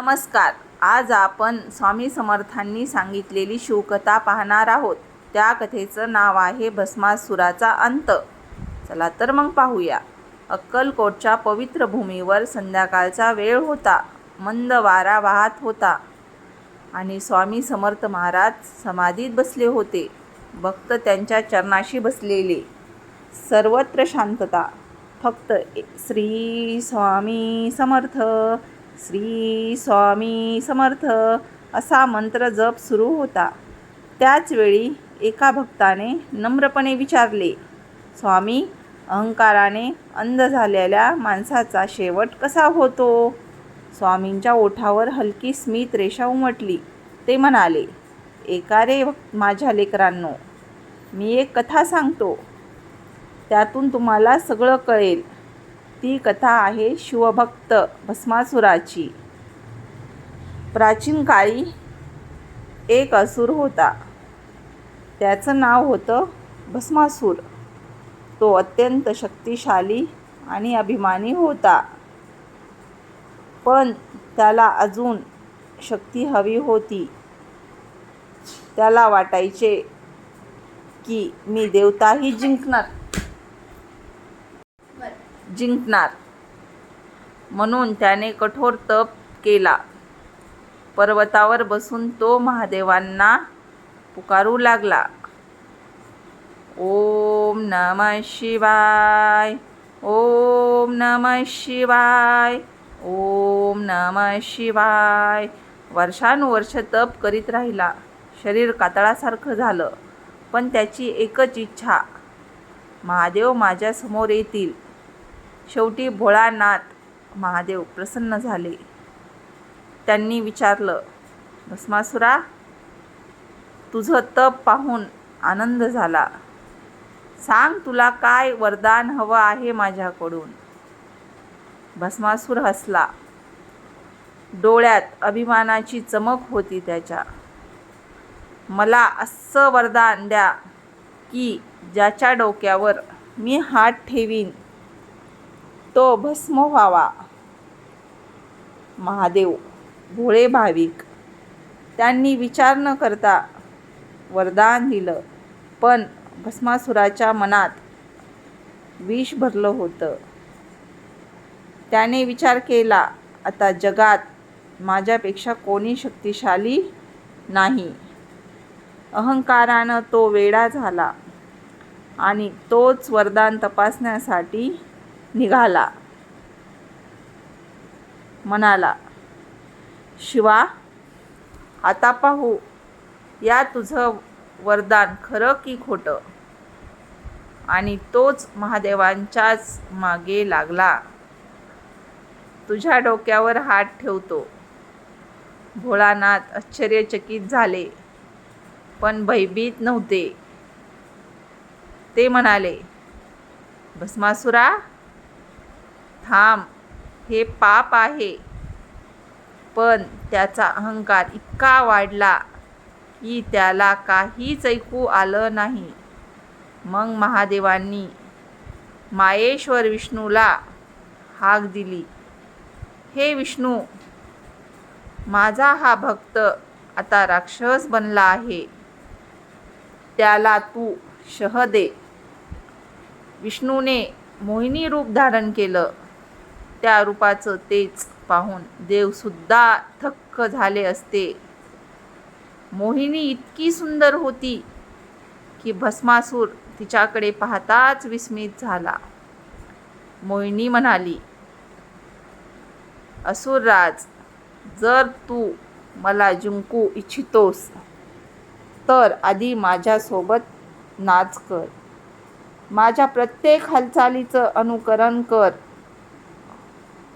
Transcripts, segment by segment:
नमस्कार. आज आपण स्वामी समर्थांनी सांगितलेली शिवकथा पाहणार आहोत. त्या कथेचं नाव आहे भस्मासुराचा अंत. चला तर मग पाहूया. अक्कलकोटच्या पवित्र भूमीवर संध्याकाळचा वेळ होता. मंद वारा वाहत होता. आणि स्वामी समर्थ महाराज समाधीत बसले होते. भक्त त्यांच्या चरणाशी बसलेले. सर्वत्र शांतता. फक्त श्री स्वामी समर्थ. श्री स्वामी समर्थ असा मंत्र जप सुरू होता. त्याचवेळी एका भक्ताने नम्रपणे विचारले स्वामी अहंकाराने अंध झालेल्या माणसाचा शेवट कसा होतो? स्वामींच्या ओठावर हलकी स्मित रेषा उमटली. ते म्हणाले एका रे माझ्या लेकरांनो मी एक कथा सांगतो. त्यातून तुम्हाला सगळं कळेल. ती कथा आहे शिवभक्त भस्मासुराची. प्राचीन काळी एक असुर होता. त्याचं नाव होतं भस्मासूर. तो अत्यंत शक्तिशाली आणि अभिमानी होता. पण त्याला अजून शक्ती हवी होती. त्याला वाटायचे की मी देवताही जिंकणार. जिंकणार. म्हणून त्याने कठोर तप केला. पर्वतावर बसून तो महादेवांना पुकारू लागला. ओम नम शिवाय ओम नम शिवाय ओम नम शिवाय. वर्षानुवर्ष तप करीत राहिला. शरीर कातळासारखं झालं. पण त्याची एकच इच्छा महादेव माझ्यासमोर येतील. शेवटी भोळानाथ महादेव प्रसन्न झाले. त्यांनी विचारलं भस्मासुरा तुझं तप पाहून आनंद झाला. सांग तुला काय वरदान हवं आहे माझ्याकडून. भस्मासूर हसला. डोळ्यात अभिमानाची चमक होती त्याच्या. मला असं वरदान द्या की ज्याच्या डोक्यावर मी हात ठेवीन तो भस्म व्हावा. महादेव भोळे भाविक. त्यांनी विचार न करता वरदान दिलं. पण भस्मासुराच्या मनात विष भरलं होतं. त्याने विचार केला आता जगात माझ्यापेक्षा कोणी शक्तिशाली नाही. अहंकारानं तो वेडा झाला आणि तोच वरदान तपासण्यासाठी निघाला. म्हणाला शिवा आता पाहू. या तुझं वरदान खरं की खोटं? आणि तोच महादेवांच्याच मागे लागला. तुझ्या डोक्यावर हात ठेवतो. भोळानाथ आश्चर्यचकित झाले पण भयभीत नव्हते. ते म्हणाले भस्मासुरा थांब हे पाप आहे. पण त्याचा अहंकार इतका वाढला की त्याला काहीच ऐकू आलं नाही. मग महादेवांनी मायेश्वर विष्णूला हाक दिली. हे विष्णू माझा हा भक्त आता राक्षस बनला आहे. त्याला तू शह दे. विष्णूने मोहिनी रूप धारण केलं. त्या रूपाचं तेच पाहून देवसुद्धा थक्क झाले असते. मोहिनी इतकी सुंदर होती की भस्मासूर तिच्याकडे पाहताच विस्मित झाला. मोहिनी म्हणाली असुरराज जर तू मला जिंकू इच्छितोस तर आधी माझ्यासोबत नाच कर. माझ्या प्रत्येक हालचालीचं अनुकरण कर.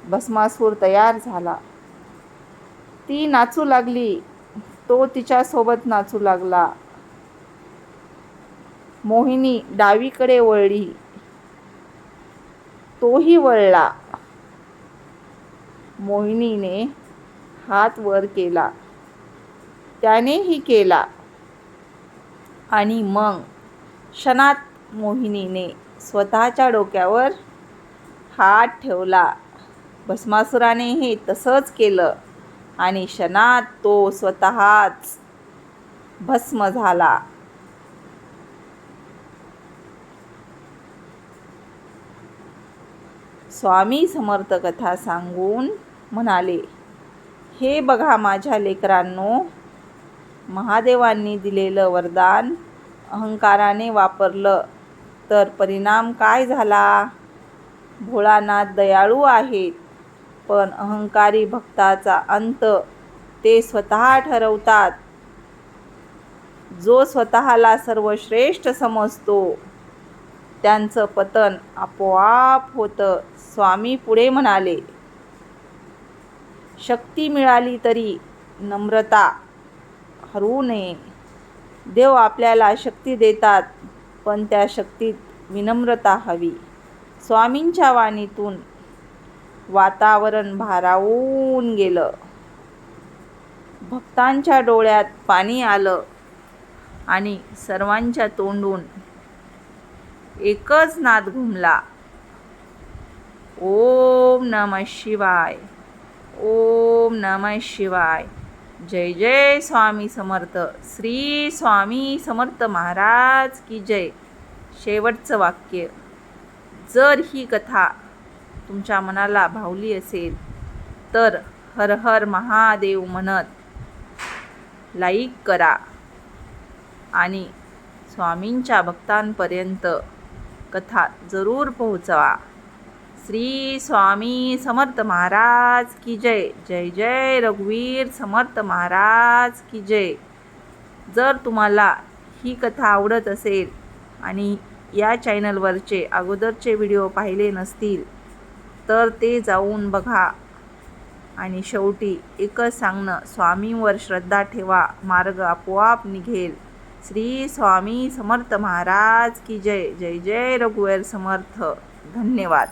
भस्मासूर तयार झाला. ती नाचू लागली. तो तिच्यासोबत नाचू लागला. मोहिनी डावीकडे वळली. तोही वळला. मोहिनीने हात वर केला. त्यानेही केला. आणि मग क्षणात मोहिनीने स्वतःच्या डोक्यावर हात ठेवला. भस्मासुराने हे तसंच केलं आणि क्षणात तो स्वतःच भस्म झाला. स्वामी समर्थ कथा सांगून म्हणाले हे बघा माझ्या लेकरांनो महादेवांनी दिलेलं वरदान अहंकाराने वापरलं तर परिणाम काय झाला? भोळानाथ दयाळू आहेत. पण अहंकारी भक्ताचा अंत ते स्वतः ठरवतात. जो स्वतःला सर्वश्रेष्ठ समजतो त्यांचं पतन आपोआप होतं स्वामी पुढे म्हणाले. शक्ती मिळाली तरी नम्रता हरवू नये. देव आपल्याला शक्ती देतात पण त्या शक्तीत विनम्रता हवी. स्वामींच्या वाणीतून वातावरण भारावून गेलं. भक्तांच्या डोळ्यात पाणी आलं आणि सर्वांच्या तोंडून एकच नाद घुमला. ओम नम शिवाय ओम नम शिवाय. जय जय स्वामी समर्थ. श्री स्वामी समर्थ महाराज की जय. शेवटचं वाक्य. जर ही कथा तुमच्या मनाला भावली असेल तर हर हर महादेव म्हणत लाईक करा. आणि स्वामींच्या भक्तांपर्यंत कथा जरूर पोहोचवा. श्री स्वामी समर्थ महाराज की जय. जय जय रघुवीर समर्थ महाराज की जय. जर तुम्हाला ही कथा आवडत असेल आणि या चॅनलवरचे अगोदरचे व्हिडिओ पाहिले नसतील तर ते जाऊन बघा. आणि शेवटी एकच सांगणं स्वामींवर श्रद्धा ठेवा मार्ग आपोआप निघेल. श्री स्वामी समर्थ महाराज की जय. जय जय रघुवीर समर्थ. धन्यवाद.